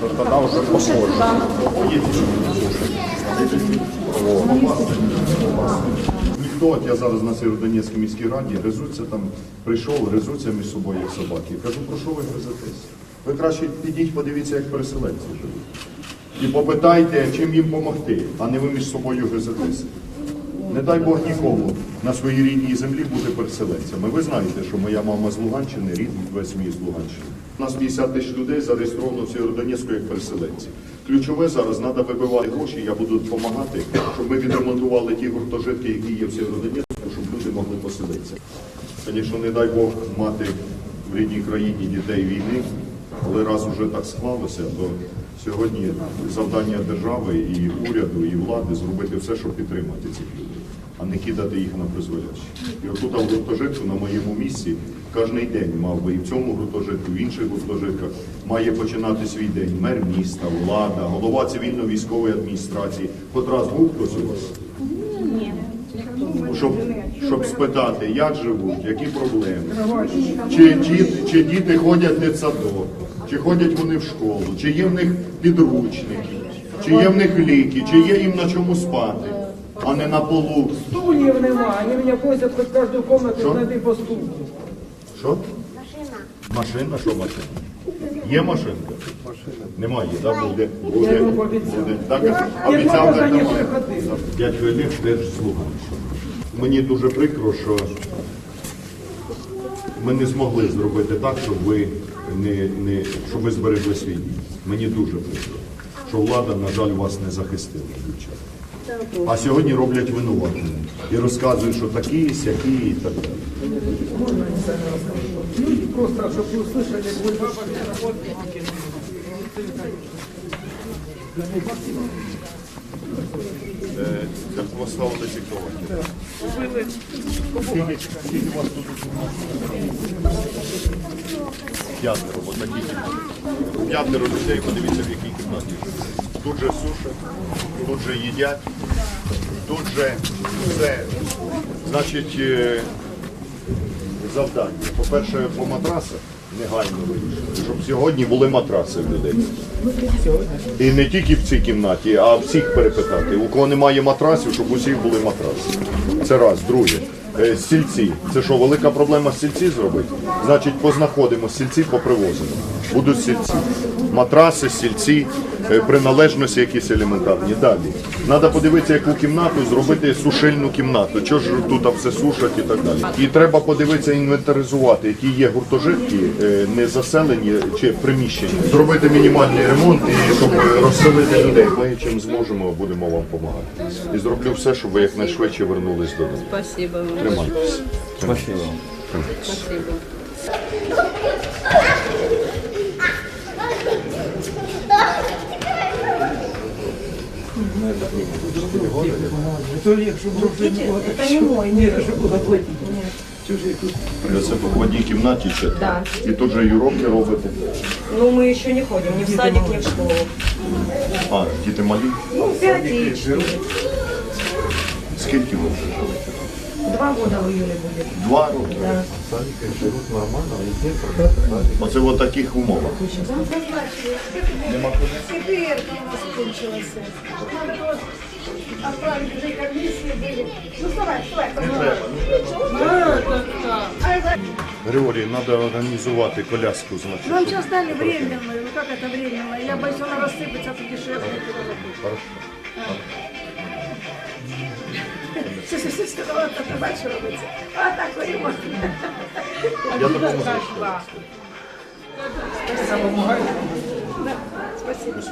тогда уже похоже. Ніхто, от я зараз на Сєвєродонецькій міській раді, гризуться там, прийшов, гризуться між собою, як собаки. Я кажу, про що ви гризетесь? Ви краще підіть, подивіться, як переселенці живуть. І попитайте, чим їм допомогти, а не ви між собою гризетеся. Не дай Бог нікому на своїй рідній землі бути переселенцями. Ви знаєте, що моя мама з Луганщини, рід весь мій з Луганщини. У нас 50 тисяч людей зареєстровано в Сєвєродонецьку як переселенці. Ключове зараз треба вибивати гроші, я буду допомагати, щоб ми відремонтували ті гуртожитки, які є в Сєвєродонецьку, щоб люди могли поселитися. Звісно, не дай Бог мати в рідній країні дітей війни, але раз уже так склалося, то сьогодні завдання держави і уряду, і влади зробити все, щоб підтримати цих людей, а не кидати їх на призволяще. І отут в гуртожитку на моєму місці кожен день мав би і в цьому гуртожитку, і в інших гуртожитках має починати свій день мер міста, влада, голова цивільно-військової адміністрації. Хоч раз був хтось у вас? Щоб, щоб спитати, як живуть, які проблеми, чи, діти, чи діти ходять в дитсадок, чи ходять вони в школу, чи є в них підручники, чи є в них ліки, чи є їм на чому спати, а не на полу. Стульев нема, они меня просят хоть каждую комнату Что? найти по стулу. Що? Машина. Машина, що машина? Є машинка? Немає, так? Буде. Буде. Буде. Так, Я обіцяв, так немає. Дядько Олег теж Луганщини. Мені дуже прикро, що ми не змогли зробити так, щоб ви не, не щоб ви зберегли свій дім. Мені дуже прикро, що влада, на жаль, вас не захистила, дівчата. А сьогодні роблять винуватими і розказують, що такі, сякі і так далі. Люди просто, чтобы услышали боль. Стало дефектувати? Скільки, тут? П'ятеро, ось такі кімнати. П'ятеро людей, подивіться, в якій кімнаті. Тут же сушать, тут же їдять, тут же все. Значить, е, завдання. По-перше, по матрасах негайно вирішити, щоб сьогодні були матраси в людей. І не тільки в цій кімнаті, а всіх перепитати. У кого немає матрасів, щоб усіх були матраси. Це раз. Друге. Е, Стільці. Це що, велика проблема стільці зробити? Значить, познаходимо стільці, попривозимо. Будуть стільці. Матраси, стільці, е, приналежності якісь елементарні. Далі. Треба подивитися, яку кімнату зробити сушильну кімнату. Чого ж тут все сушать і так далі. І треба подивитися, інвентаризувати, які є гуртожитки, е, не заселені чи приміщення. Зробити мінімальний ремонт і щоб розселити людей. Ми чим зможемо, будемо вам допомагати. І зроблю все, щоб ви якнайшвидше вернулись додому. Спасибо. вам. Тримайтеся. Спасибо. Спасибо. Это Олег, чтобы уже не было Это не мой, нет, чтобы было платить. Ви це в одній кімнаті ще? І тут же і уроки робите. Ну, мы еще не ходим ни в садик, ни в школу. А, діти малі? Ну, пять и четыре. Скільки ви вже живете? Два года в июле будет. Два роки. Оце в таких умовах. Нема куди? Теперь у нас кончилось. Надо было отправить уже комиссии были. Ну, вставай, вставай, вставай. Григорій, треба організувати коляску, значить. Вам щоб- сейчас дали временную. Ну, как это временное? Я боюсь, она рассыпется, тут дешевле. Хорошо. Все, все, все, все, давай, так, так, дальше робиться. А, так, ремонт. Я допоможу. Спасибо.